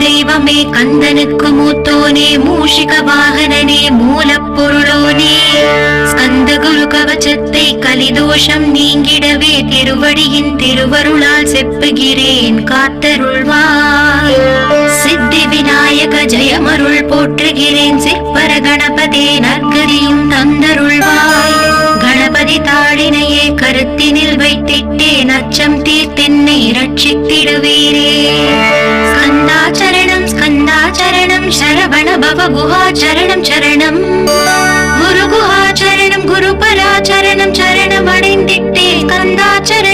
தெய்வமே கந்தனுக்கு மூத்தோனே மூஷிக வாகனனே மூலப்பொருளோனே ஸ்கந்த குரு கவச்சத்தை கலிதோஷம் நீங்கிடவே திருவடியின் திருவருளால் செப்புகிறேன் காத்தருள்வாய் சித்தி விநாயக ஜெயமருள் போற்றுகிறேன் சிற்பர கணபதே நற்கதியும் தந்தருள்வாய் கணபதி தாளினையே கருத்தினில் வைத்திட்டேன் அச்சம் தீர்த்தென்னை ரட்சித்திடுவீரே சரவண பவ சரணம். குரு குஹாச்சரணம் குரு சரணம்.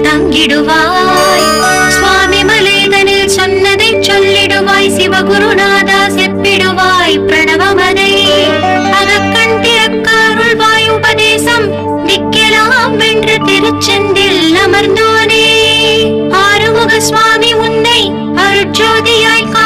தங்கிடுவாய். சுவாமி மலேதனில் சொன்னதை சொல்லிடுவாய். சிவகுருநாதா செப்பிடுவாய் பிரணவமதை. அகக்கண் திறக்க அருள்வாய் உபதேசம் நிக்கலாம் வென்று திருச்செந்தில் அமர்ந்தோனே. ஆறுமுக சுவாமி உன்னை அருட்சோதியாய் கா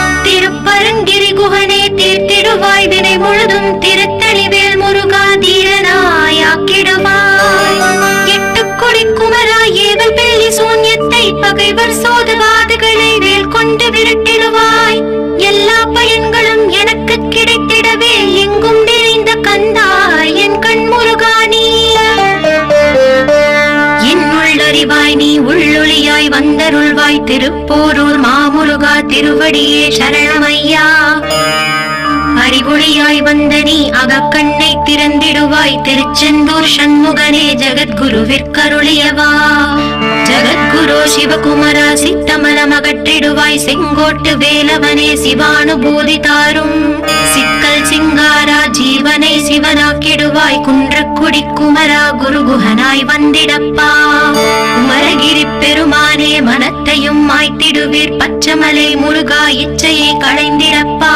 தீர்த்திடுவாய் வினை முழுதும் திருத்தளிவேல் முருகா தீரனாயாக்கிடுவாய் எட்டு கொடி குமரா ஏவல் பெல்லி சூன்யத்தை பகைவர் சோதவாதுகளை வேல் கொண்டு விரட்டிடுவாய். எல்லா பயன்களும் எனக்கு கிடைத்திடவே எங்கும் நிறைந்த கந்தா என் கண் முருகானி என்னுள்ளறிவாய் நீ உள்ளொளியாய் வந்தருள்வாய் திருப்போரூர் மாமுருகா திருவடியே சரணமையா. அறிவொளியாய் வந்த நீ அகக்கண்ணை திறந்திடுவாய். திருச்செந்தூர் சண்முகனே ஜகத்குருவிற்கருளியவா. ஜகத்குரு சிவகுமரா சித்தமலம் அகற்றிடுவாய் செங்கோட்டு வேலவனே சிவானுபூதி தாரும். சிக்கல் சிங்காரா ஜீவனை சிவனாக்கிடுவாய். குன்றக்குடி குமரா குருகுஹனாய் வந்திடப்பா. குமரகிரி பெருமானே மனத்தையும் மாய்த்திடுவீர். பச்சமலை முருகா இச்சையை களைந்திடப்பா.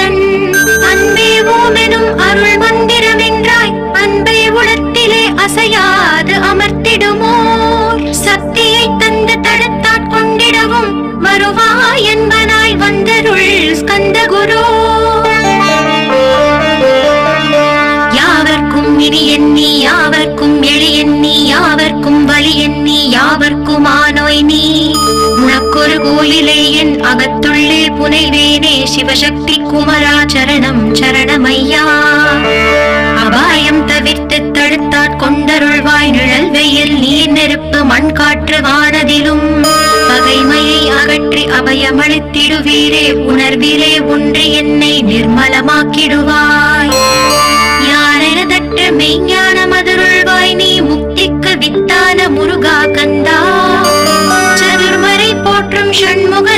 என் அகத்துள்ளே புனைவேனே சிவசக்தி குமரா சரணம் சரணமையா. அபாயம் தவிர்த்து தடுத்தாற் கொண்டருள்வாய் நிழல் வெயில் நீர் நெருப்பு மண் காற்று வானதிலும். பகைமையை அகற்றி அபயமளித்திடுவீரே உணர்விலே ஒன்று என்னை நிர்மலமாக்கிடுவாய். யாரெனதற்று மெய்ஞான மதுருள்வாய் நீ முக்திக்கு வித்தான முருகா கந்தா. சதுர்மறை போற்றும் ஷண்முக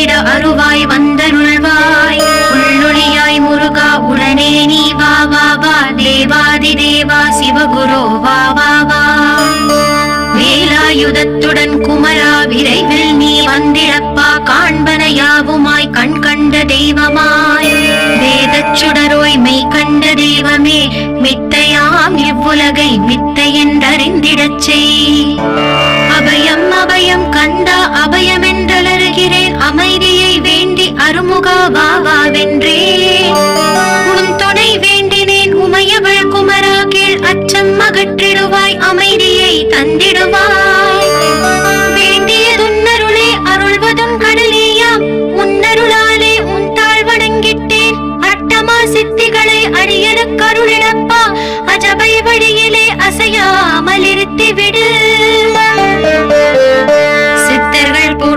காத்திட அருவாய் வந்தருள்வாய். உள்ளொளியாய் முருகா உடனே நீ வா வா வா. தேவாதி தேவா சிவகுரோ வா வா வா. வேலாயுதத்துடன் குமரா விரைவில் நீ வந்திழப்பா காண்பன யாவுமாய் கண் கண்ட தெய்வமாய். வேதச்சுடரோய் மெய் கண்ட தெய்வமே மித்தையாம் இவ்வுலகை மித்தை என்றறிந்திடச் செய். அபயம் அபயம் கண்டா என்றலறுகிறேன் வேண்டி அருமுகா வாவா வென்றே. உன் துணை வேண்டினேன் உமையவள் குமரா கீழ் அச்சம் அகற்றிடுவாய் அமைதியை தந்திடுவாய். வேண்டியதுன்னருளே அருள்வதும் கடலேயாம் உன்னருளாலே உன் தாழ் வணங்கிட்டேன். அட்டமா சித்திகளை அடியனுக் கருளிடப்பா அஜபை வழியிலே அசையாமல் இருத்திவிடு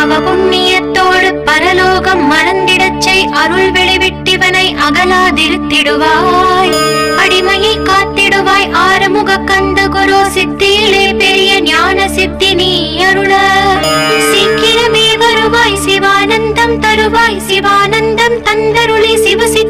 பாவ புண்ணியத்தோடு பரலோகம் மறந்திடச் செய். அருள் வெளிவிட்டிவனை அகலாதிருத்திடுவாய். அடிமையை காத்திடுவாய். ஆறுமுக கந்த குரு சித்தியிலே பெரிய ஞான சித்தி நீ அருள. சீக்கிரமே வருவாய். சிவானந்தம் தருவாய். சிவானந்தம் தந்தருளி சிவசித்தி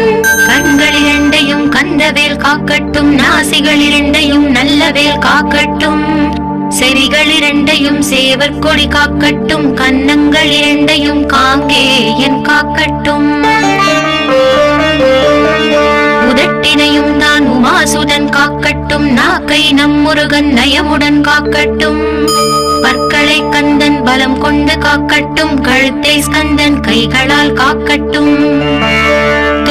காக்கட்டும். நாசிகள் இரண்டையும் நல்லவேல் காக்கட்டும். செவிகள் இரண்டையும் சேவர் கொடி காக்கட்டும். கன்னங்கள் இரண்டையும் காங்கேயன் காக்கட்டும். உதட்டினையும் தான் உமாசுடன் காக்கட்டும். நாக்கை நம் முருகன் நயமுடன் காக்கட்டும். பற்களை கந்தன் பலம் கொண்டு காக்கட்டும். கழுத்தை ஸ்கந்தன் கைகளால் காக்கட்டும்.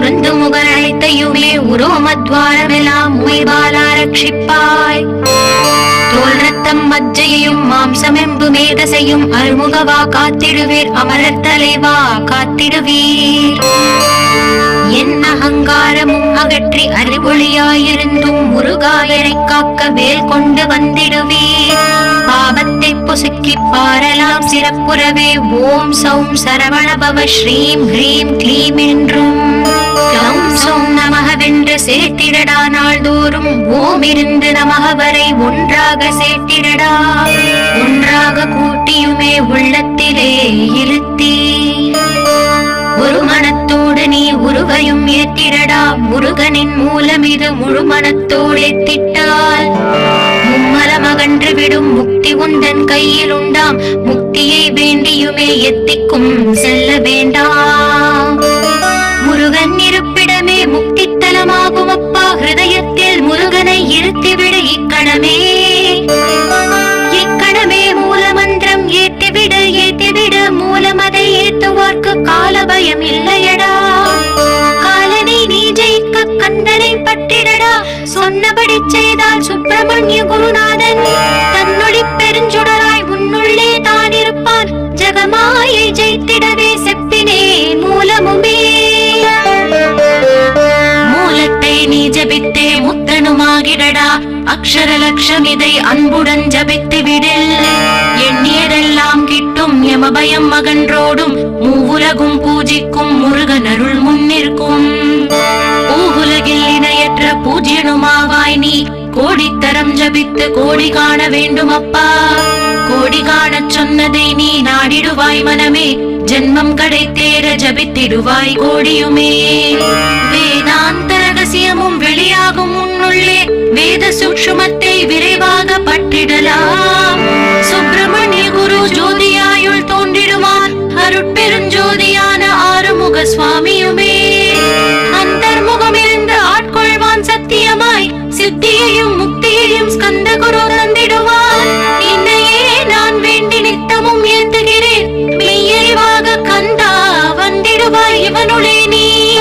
புறங்கால் விரல்களையும் பொருந்து முகர் அனைத்தையுமே உரோம ரோமத்வாரமெல்லாம் உய்வாலா தோல் ரத்தம் மஜ்ஜையையும் மாம்சமெம்பு மேதசையும் அருமுகவா காத்திடுவீர் அமரர் தலைவா காத்திடுவீர். என் அகங்காரமும் அகற்றி அறிவொளியாயிருந்தும் முருகாயனை காக்க வேல் கொண்டு வந்திடுவீர். பாவத்தை பொசுக்கி பாரலாம் சிறப்புறவே. ஓம் சௌம் சரவணபவ ஸ்ரீம் ஹ்ரீம் க்ளீம் என்றும். க்ளௌம் சௌம் நமகவென்று சேர்த்திடடா நாள்தோறும். ஓம் இருந்து நமக வரை ஒன்றாக சேர்த்திடடா. ஒன்றாக கூட்டியுமே உள்ளத்திலே இருத்தி. ஒரு மனத்தோடு நீ உருவையும் ஏற்றிடடா. முருகனின் மூலம் இது முழு மனத்தோடு ஏத்திட்டால் மும்மலம் அகன்று விடும் முக்தி உந்தன் கையில் உண்டாம். முக்தியை வேண்டியுமே எத்திக்கும் செல்ல வேண்டாம். முருகன் இருப்பிடமே முக்தி தலமாகும் அப்பா ஹிருதயத்தில் முருகனை இருத்திவிடு இக்கணமே. இக்கணமே மூலமந்திரம் ஏத்திவிடு ஏத்திவிடு மூலமதை ஏத்துவார்க்கு கால பயம் சொன்னபடி செய்தால் சுப்பிரமணிய குருநாதன் தன்னொழி பெருஞ்சுடராய் உன்னுள்ளே தான் இருப்பான் ஜெகமாயை ஜெயித்திடவே செப்பினே மூலமுமே. மூலத்தை நீ ஜபித்தே முத்தனுமாகிடடா. அக்ஷர லட்சம் இதை அன்புடன் ஜபித்து விடில் எண்ணியதெல்லாம் கிட்டும் யமபயம் மகன்றோடும் மூவுலகும் பூஜிக்கும் முருகன் அருள் முன்னிற்கும். பூவுலகில் இணை போற்ற பூஜ்யனுமாவாய் நீ. கோடித்தரம் ஜபித்து கோடி காண வேண்டும் அப்பா. கோடி காணச் சொன்னதை நீ நாடிடுவாய் மனமே. ஜென்மம் கடை தேர ஜபித்திடுவாய் கோடியுமே. வேதாந்த ரகசியமும் வெளியாகும் உன்னுள்ளே. வேத சூக்ஷுமத்தை விரைவாக பற்றிடலாம். சுப்பிரமணிய குரு ஜோதியாயுள் தோன்றிடுவான் அருட்பெருஞ்சோதியான ஆறுமுக சுவாமியுமே சித்தியையும் முக்தியையும் ஸ்கந்த குரு தந்திடுவார். என்னையே நான் வேண்டி நித்தமும் ஏத்துகிறேன். மெய்யறிவாக கந்தா வந்திடுவாய் இவனுளே நீ.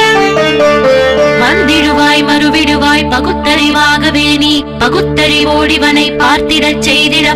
வந்திடுவாய் மறுவிடுவாய் பகுத்தறிவாகவே நீ. பகுத்தறிவோடிவனை பார்த்திடச் செய்திட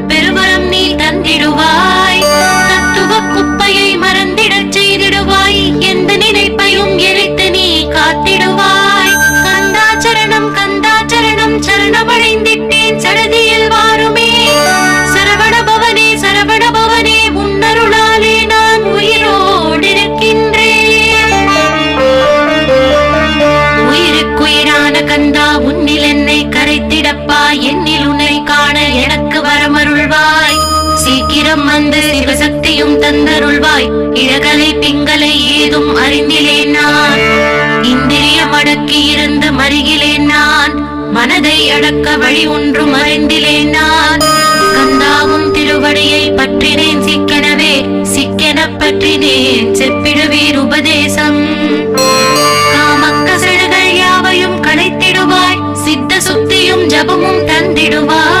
ஏதும் அறிந்திலேன் நான். இந்திரியம் அடக்கி இருந்து மருகிலேன் நான். மனதை அடக்க வழி ஒன்றும் அறிந்திலேன் நான். கந்தாவும் திருவடியை பற்றினேன் சிக்கெனவே சிக்கெனப் பற்றினேன். செப்பிடுவீர் உபதேசம். காமக்கசடுகள் யாவையும் களைத்திடுவாய். சித்த சுத்தியும் ஜபமும் தந்திடுவாய்.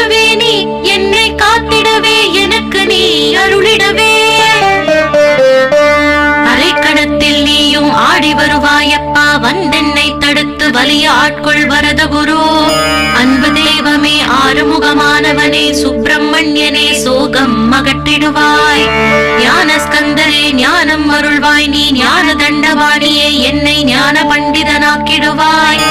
வலிய ஆட்கொள் வரத குரு. அன்பு தெய்வமே ஆறுமுகமானவனே சுப்பிரமணியனே சோகம் மகட்டிடுவாய் ஞான ஸ்கந்தரே ஞானம் அருள்வாய். நீ ஞான தண்டவாணியே என்னை ஞான பண்டிதனாக்கிடுவாய்.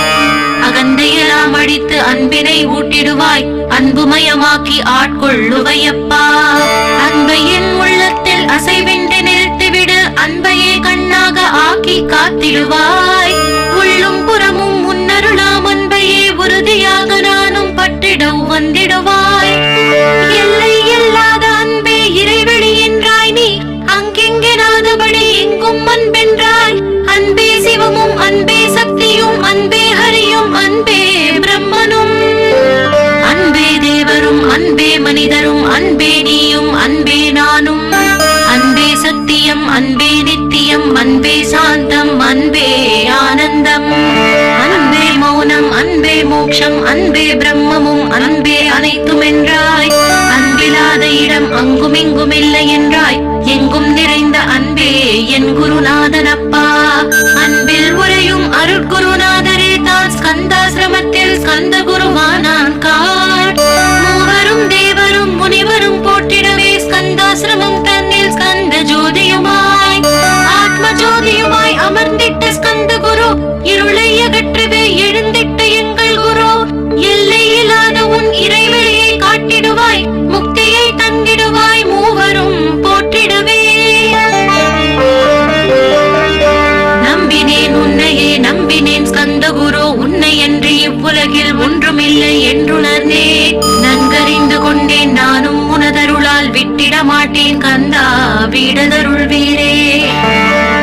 அகந்தையெல்லாம் அடித்து அன்பினை ஊட்டிடுவாய். அன்புமயமாக்கி ஆட்கொள்ளுவையப்பா அன்பையின் உள்ளத்தில் அசைவின்றி நிறுத்திவிடு. அன்பையே கண்ணாக ஆக்கி காத்திடுவாய். அன்பே பிரம்மமும் அன்பே அனைத்தும் என்றாய் அன்பில்லாத இடம் அங்கும் இங்கும் இல்லை என்றாய். எங்கும் நிறைந்த அன்பே என் குருநாதன் அப்பா அன்பில் உரையும் அருட்குருநாதரே தான் ஸ்கந்தாசிரமத்தில் ஸ்கந்த குருவானான் கார். மூவரும் தேவரும் முனிவரும் போற்றிடவே ஸ்கந்தாசிரமம் தன்னில் ஸ்கந்த ஜோதியுமாய் ஆத்ம ஜோதியுமாய் அமர்ந்திட்ட ஸ்கந்த குரு இருளை அகற்றி மாட்டேன் கந்தா வீடதருள் வீரே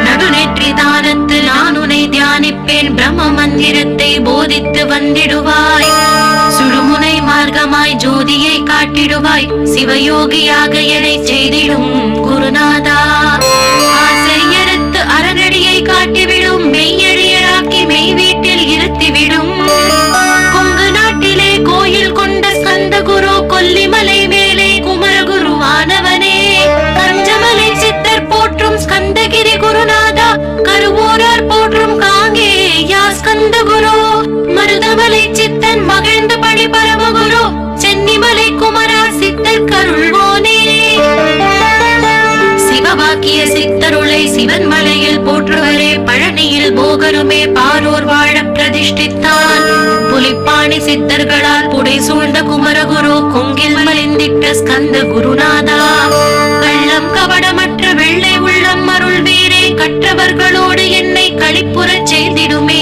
நடுநெற்றி தானத்து நான் உன்னை தியானிப்பேன். பிரம்ம மந்திரத்தை போதித்து வந்திடுவாய். சுடுமுனை மார்க்கமாய் ஜோதியை காட்டிடுவாய். சிவயோகியாக என்னை செய்திடும் குருநாதா. ஆசை அறநடியை காட்டிவிடும். மெய்யடியராக்கி மெய் ஐயா ஸ்கந்த குரு மருதமலை சித்தன் மகிழ்ந்த படி பரமகுரு சென்னிமலை குமரா சித்தர் கருள்வோனே. சிவபாக்கிய சித்தருளை சிவன் மலையில் போற்றுவரே பழனியில் போகருமே பாரூர் வாழ பிரதிஷ்டித்தான். புலிப்பாணி சித்தர்களால் புடை சூழ்ந்த குமரகுரு கொங்கில் மலிந்திட்ட ஸ்கந்த குருநாதா கள்ளம் கவடமற்ற வெள்ளை உள்ளம் அருள் வீரே கற்றவர்களோடு என் களிப்புறச் செய்திடுமே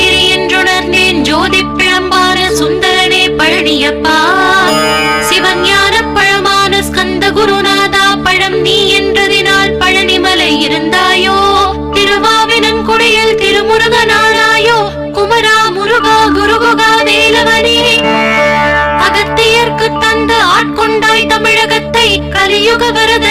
இருந்தாயோ? திருவாவினன் குடியில் திருமுருகனானாயோ குமரா முருகா குருகுகா வேலவனே. அகத்தியர்க்கு தந்து ஆட்கொண்டாய் தமிழகத்தை கலியுக வரத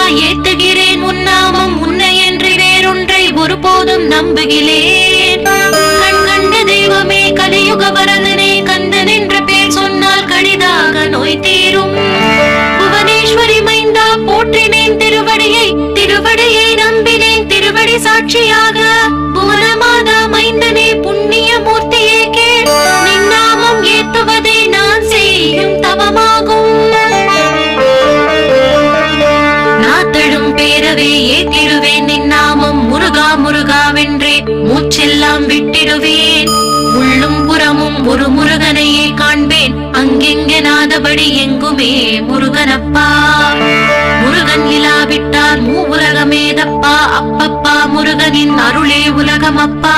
முருகனின் அருளே உலகம் அப்பா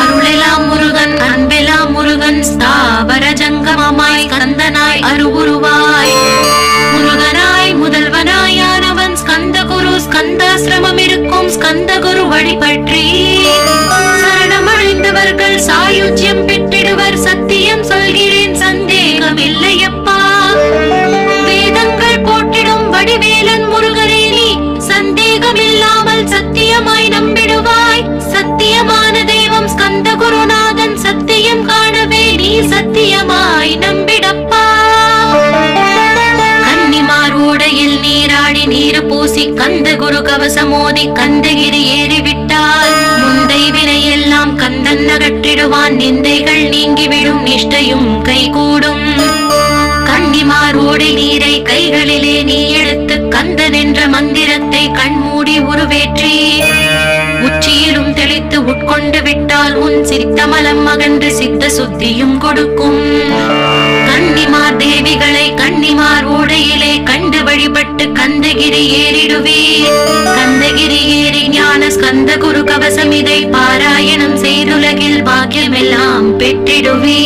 அருளெல்லாம் முருகன் அன்பெல்லாம் முருகன் ஸ்தாவர ஜங்கமமாய் கந்தனாய் அருவுருவாய். முருகனாய் முதல்வனாயானவன் ஸ்கந்த குரு ஸ்கந்தாசிரமம் இருக்கும் ஸ்கந்த குரு வழிபற்றி. சரணமடைந்தவர்கள் சாயுஜ்யம் பெற்றிடுவர் சத்தியம் சொல்கிறேன் சந்தேகம் இல்லையப்பா வேதங்கள் போட்டிடும் வடிவேலன் நிச்சயமாய் நம்பிடுவாய். சத்தியமான தெய்வம் ஸ்கந்த குருநாதன் சத்தியம் காணவே நீ சத்தியமாய் நம்பிடப்பா. கன்னிமார் ஓடையில் நீராடி நீர் பூசி கந்த குரு கவசமோதி கந்தகிரி ஏறிவிட்டால் முந்தை வினையெல்லாம் கந்தன் அகற்றிடுவான். நிந்தைகள் நீங்கிவிடும் நிஷ்டையும் கைகூடும். கன்னிமார் ஓடை நீரை கைகளிலே நீ எடுத்து கந்தன் என்ற மந்திரத்தை கண்மூடி உன் சித்தமலம் அகன்று சித்த சுத்தியும் கொடுக்கும். கன்னிமார் தேவிகளை கன்னிமார் ஓடையிலே கண்டு வழிபட்டு கந்தகிரி ஏறிடுவே கந்தகிரி ஏறி ஞான ஸ்கந்த குரு கவசம் இதை பாராயணம் செய்துலகில் பாக்கியமெல்லாம் பெற்றிடுவே